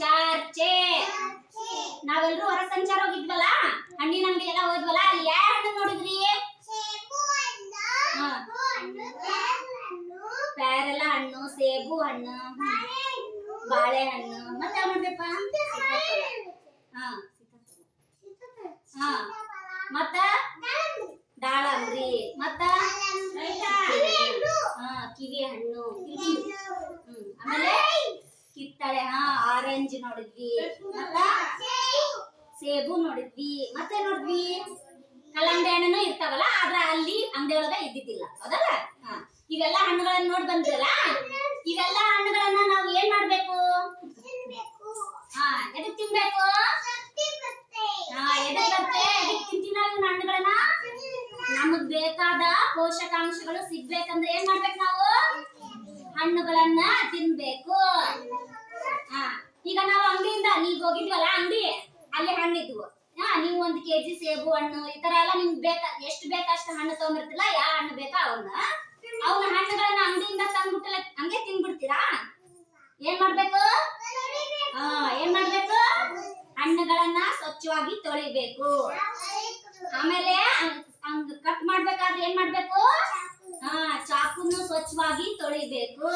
ಚಾರ್ಚೆ ನಾವೆಲ್ಲರೂ ಹೊರ ಸಂಚಾರ ಹೋಗಿದ್ವಲ್ಲ? ಹಣ್ಣಿನ ಅಂಗಡಿ ಎಲ್ಲ ಹೋದ್ವಲ್ಲ? ಅಲ್ಲಿ ಯಾವ ಹಣ್ಣು ನೋಡಿದ್ರಿ? ಪ್ಯಾರಲ ಹಣ್ಣು, ಸೇಬು ಹಣ್ಣು, ಬಾಳೆಹಣ್ಣು. ಮತ್ತೆ ಯಾವ ಮತ್ತ? ದಾಳಂಬ್ರಿ. ಮತ್ತ? ಕಿವಿ ಹಣ್ಣು ಆಮೇಲೆ ಕಿತ್ತಳೆ. ಹಾ. ಆರೆಂಜ್ ನೋಡಿದ್ವಿ. ಸೇಬು ನೋಡಿದ್ವಿ. ಮತ್ತೆ ನೋಡಿದ್ವಿ? ಕಲ್ಲಂಗಡಿ ಹಣ್ಣು ಇರ್ತಾವಲ್ಲ ಆದ್ರ ಅಲ್ಲಿ ಅಂಗಡಿ ಒಳಗ ಇದ್ದಿದ್ದಿಲ್ಲ. ಹೌದಲ್ಲ? ಇವೆಲ್ಲ ಹಣ್ಣುಗಳನ್ನ ನೋಡ್ ಬಂದ್ರಲ್ಲ ಇವೆಲ್ಲ ಹಣ್ಣುಗಳನ್ನ ನಾವು ಏನ್ ಮಾಡ್ಬೇಕು? ಹಾ ಎದಕ್ ತಿನ್ಬೇಕು? ಹಣ್ಣುಗಳನ್ನ? ನಮಗ್ ಬೇಕಾದ ಪೋಷಕಾಂಶಗಳು ಸಿಗ್ಬೇಕಂದ್ರೆ ಏನ್ ಮಾಡ್ಬೇಕು ನಾವು? ಹಣ್ಣುಗಳನ್ನ ತಿನ್ಬೇಕು ಹಾ ಈಗ ನಾವು ಅಂಗಡಿಯಿಂದ ನೀವ್ ಹೋಗಿದ್ವಲ್ಲ ಅಂಗಡಿ? ಅಲ್ಲಿ ಹಣ್ಣಿದ್ವು. ಹಾ, ನೀವು ಒಂದ್ ಕೆಜಿ ಸೇಬು ಹಣ್ಣು ಈ ತರ ಎಲ್ಲ ನಿಮ್ಗೆ ಬೇಕಾ, ಎಷ್ಟು ಬೇಕಷ್ಟು ಹಣ್ಣು ತಗೊಂಡಿರ್ತಿಲ್ಲ ಯಾವ ಹಣ್ಣು ಬೇಕಾ ಅವನ್ನ ಅವನ ಹಣ್ಣುಗಳನ್ನ ಅಂಗಡಿಯಿಂದ ತಂದ್ಬಿಟ್ಟಲ್ಲ ಹಂಗೆ ತಿನ್ಬಿಡ್ತೀರಾ ಏನ್ ಮಾಡ್ಬೇಕು? ಹಾ, ಏನ್ ಮಾಡ್ಬೇಕು? ಹಣ್ಣುಗಳನ್ನ ಸ್ವಚ್ಛವಾಗಿ ತೊಳಿಬೇಕು. ಆಮೇಲೆ ಹಂಗ ಕಟ್ ಮಾಡ್ಬೇಕಾದ್ರೆ ಏನ್ ಮಾಡ್ಬೇಕು? ಹಾ, ಚಾಕುನು ಸ್ವಚ್ಛವಾಗಿ ತೊಳಿಬೇಕು.